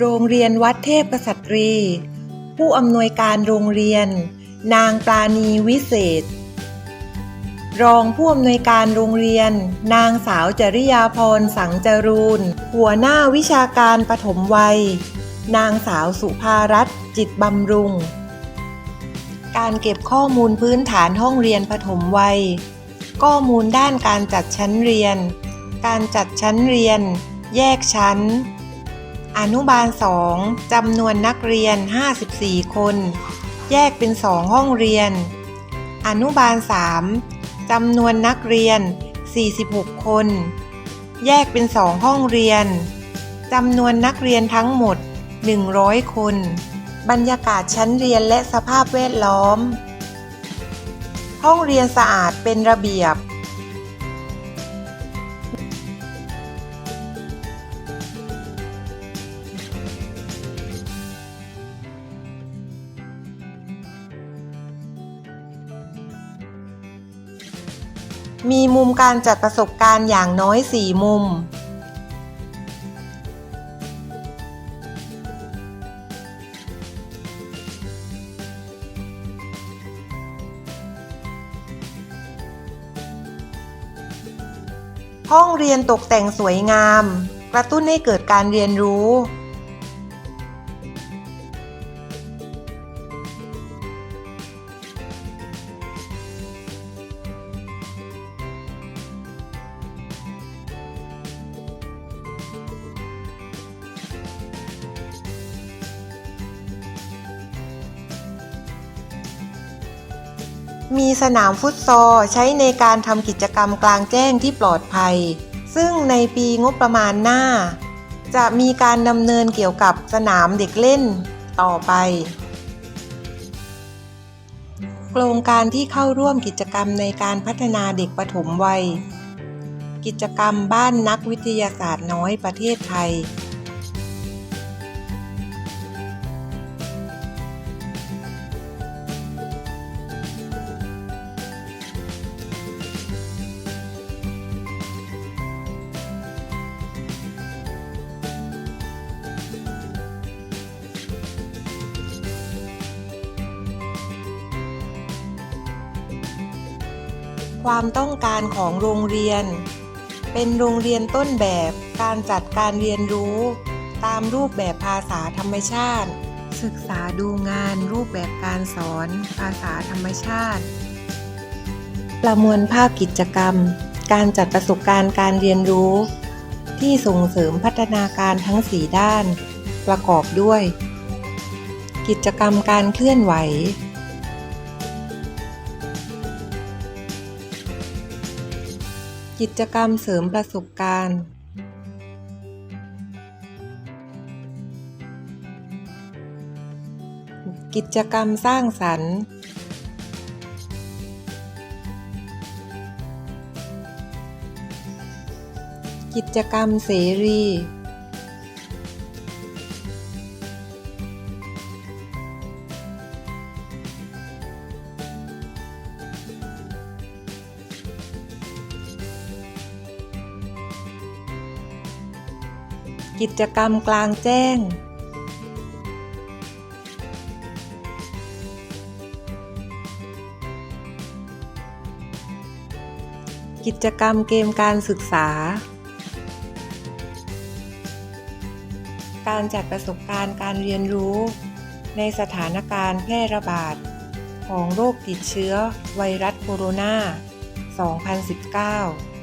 โรียนวัดเทพกษัตรี ผู้อำนวยการโรงเรียน นางปราณีวิเศษ รองผู้อำนวยการโรงเรียน นางสาวจริยาพรสังจรูน หัวหน้าวิชาการปฐมวัย นางสาวสุภารัตน์จิตบำรุง การเก็บข้อมูลพื้นฐานห้องเรียนปฐมวัย ข้อมูลด้านการจัดชั้นเรียน การจัดชั้นเรียน แยกชั้น อนุบาล2จำนวนนักเรียน 54 คน แยกเป็น2ห้องเรียน อนุบาล3จำนวนนักเรียน 46 คน แยกเป็น2ห้องเรียนจำนวนนักเรียนทั้งหมด 100 คน บรรยากาศชั้นเรียนและสภาพแวดล้อม ห้องเรียนสะอาดเป็นระเบียบ มีมุมการจัดประสบการณ์อย่างน้อย 4 มุม ห้องเรียนตกแต่งสวยงาม กระตุ้นให้เกิดการเรียนรู้ มีสนามฟุตซอลใช้ในการทำกิจกรรมกลางแจ้งที่ปลอดภัย ซึ่งในปีงบประมาณหน้า จะมีการดำเนินเกี่ยวกับสนามเด็กเล่นต่อไป โครงการที่เข้าร่วมกิจกรรมในการพัฒนาเด็กปฐมวัย กิจกรรมบ้านนักวิทยาศาสตร์น้อยประเทศไทย ความต้องการของโรงเรียน เป็นโรงเรียนต้นแบบการจัดการเรียนรู้ ตามรูปแบบภาษาธรรมชาติ ศึกษาดูงานรูปแบบการสอน ภาษาธรรมชาติ ประมวลภาพกิจกรรม การจัดประสบการณ์การเรียนรู้ ที่ส่งเสริมพัฒนาการทั้ง 4 ด้าน ประกอบด้วย กิจกรรมการเคลื่อนไหว กิจกรรมเสริมประสบการณ์ กิจกรรมสร้างสรรค์ กิจกรรมเสรี กิจกรรมกลางแจ้ง กิจกรรมเกมการศึกษา การจัดประสบการณ์การเรียนรู้ ในสถานการณ์แพร่ระบาด ของโรคติดเชื้อไวรัสโคโรนา 2019